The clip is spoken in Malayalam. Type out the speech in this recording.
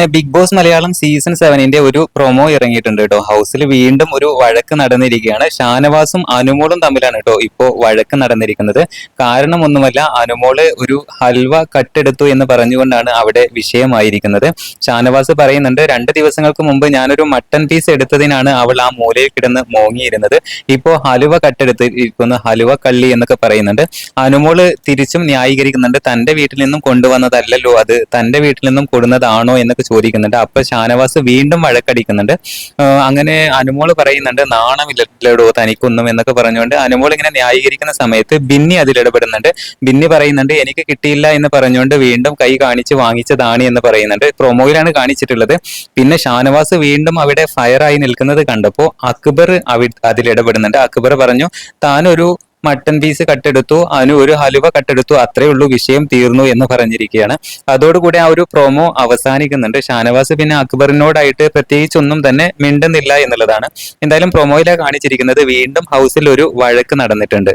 പിന്നെ ബിഗ് ബോസ് മലയാളം സീസൺ സെവനിന്റെ ഒരു പ്രൊമോ ഇറങ്ങിയിട്ടുണ്ട് കേട്ടോ ഹൗസിൽ വീണ്ടും ഒരു വഴക്ക് നടന്നിരിക്കുകയാണ്. ഷാനവാസും അനുമോളും തമ്മിലാണ് കേട്ടോ ഇപ്പോ വഴക്ക് നടന്നിരിക്കുന്നത്. കാരണം ഒന്നുമല്ല അനുമോൾ ഒരു ഹൽവ കട്ടെടുത്തു എന്ന് പറഞ്ഞുകൊണ്ടാണ് അവിടെ വിഷയമായിരിക്കുന്നത്. ഷാനവാസ് പറയുന്നുണ്ട് രണ്ട് ദിവസങ്ങൾക്ക് മുമ്പ് ഞാനൊരു മട്ടൻ പീസ് എടുത്തതിനാണ് അവൾ ആ മൂലയിൽ കിടന്ന് മോങ്ങിയിരുന്നത്. ഇപ്പോ ഹലുവ കട്ടെടുത്ത് ഇരിക്കുന്ന ഹലുവ കള്ളി എന്നൊക്കെ പറയുന്നുണ്ട്. അനുമോൾ തിരിച്ചും ന്യായീകരിക്കുന്നുണ്ട് തന്റെ വീട്ടിൽ നിന്നും കൊണ്ടുവന്നതല്ലല്ലോ അത് തന്റെ വീട്ടിൽ നിന്നും കൊടുന്നതാണോ എന്നൊക്കെ ചോദിക്കുന്നുണ്ട്. അപ്പൊ ഷാനവാസ് വീണ്ടും വഴക്കടിക്കുന്നുണ്ട്. അങ്ങനെ അനുമോൾ പറയുന്നുണ്ട് നാണമില്ലടോ തനിക്കൊന്നും എന്നൊക്കെ പറഞ്ഞുകൊണ്ട് അനുമോൾ ഇങ്ങനെ ന്യായീകരിക്കുന്ന സമയത്ത് ബിന്നി അതിൽ ഇടപെടുന്നുണ്ട്. ബിന്നി പറയുന്നുണ്ട് എനിക്ക് കിട്ടിയില്ല എന്ന് പറഞ്ഞുകൊണ്ട് വീണ്ടും കൈ കാണിച്ച് വാങ്ങിച്ചതാണ് എന്ന് പറയുന്നുണ്ട്. പ്രൊമോയിലാണ് കാണിച്ചിട്ടുള്ളത്. പിന്നെ ഷാനവാസ് വീണ്ടും അവിടെ ഫയറായി നിൽക്കുന്നത് കണ്ടപ്പോൾ അക്ബർ അവി അതിൽ ഇടപെടുന്നുണ്ട്. അക്ബർ പറഞ്ഞു താനൊരു മട്ടൻ പീസ് കട്ടെടുത്തു അതിന് ഒരു ഹലുവ കട്ടെടുത്തു അത്രേ ഉള്ളൂ വിഷയം തീർന്നു എന്ന് പറഞ്ഞിരിക്കുകയാണ്. അതോടുകൂടി ആ ഒരു പ്രൊമോ അവസാനിക്കുന്നുണ്ട്. ഷാനവാസ് പിന്നെ അക്ബറിനോടായിട്ട് പ്രത്യേകിച്ച് ഒന്നും തന്നെ മിണ്ടുന്നില്ല എന്നുള്ളതാണ്. എന്തായാലും പ്രൊമോയിലാണ് കാണിച്ചിരിക്കുന്നത്. വീണ്ടും ഹൗസിൽ ഒരു വഴക്ക് നടന്നിട്ടുണ്ട്.